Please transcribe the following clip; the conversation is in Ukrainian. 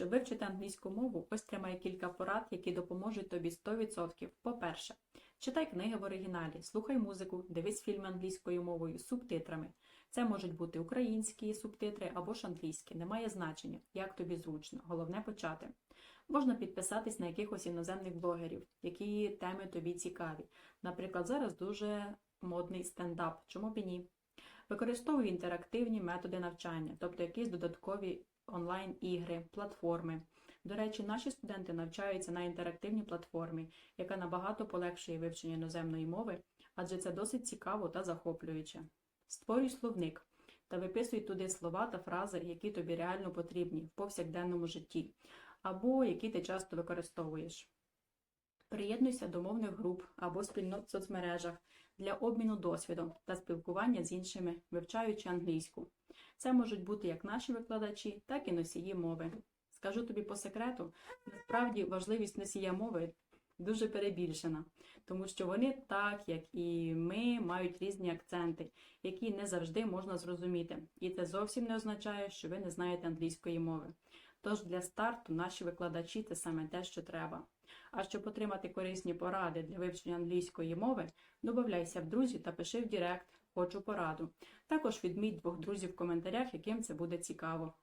Щоб вивчити англійську мову, ось тримай кілька порад, які допоможуть тобі 100%. По-перше, читай книги в оригіналі, слухай музику, дивись фільми англійською мовою з субтитрами. Це можуть бути українські субтитри або ж англійські, немає значення, як тобі зручно. Головне почати. Можна підписатись на якихось іноземних блогерів, які теми тобі цікаві. Наприклад, зараз дуже модний стендап, чому б і ні? Використовуй інтерактивні методи навчання, тобто якісь додаткові онлайн-ігри, платформи. До речі, наші студенти навчаються на інтерактивній платформі, яка набагато полегшує вивчення іноземної мови, адже це досить цікаво та захоплююче. Створюй словник та виписуй туди слова та фрази, які тобі реально потрібні в повсякденному житті, або які ти часто використовуєш. Приєднуйся до мовних груп або спільнот в соцмережах для обміну досвідом та спілкування з іншими, вивчаючи англійську. Це можуть бути як наші викладачі, так і носії мови. Скажу тобі по секрету, насправді важливість носія мови дуже перебільшена, тому що вони, так як і ми, мають різні акценти, які не завжди можна зрозуміти. І це зовсім не означає, що ви не знаєте англійської мови. Тож для старту наші викладачі це саме те, що треба. А щоб отримати корисні поради для вивчення англійської мови, додавайся в друзі та пиши в Директ «Хочу пораду». Також відміть двох друзів в коментарях, яким це буде цікаво.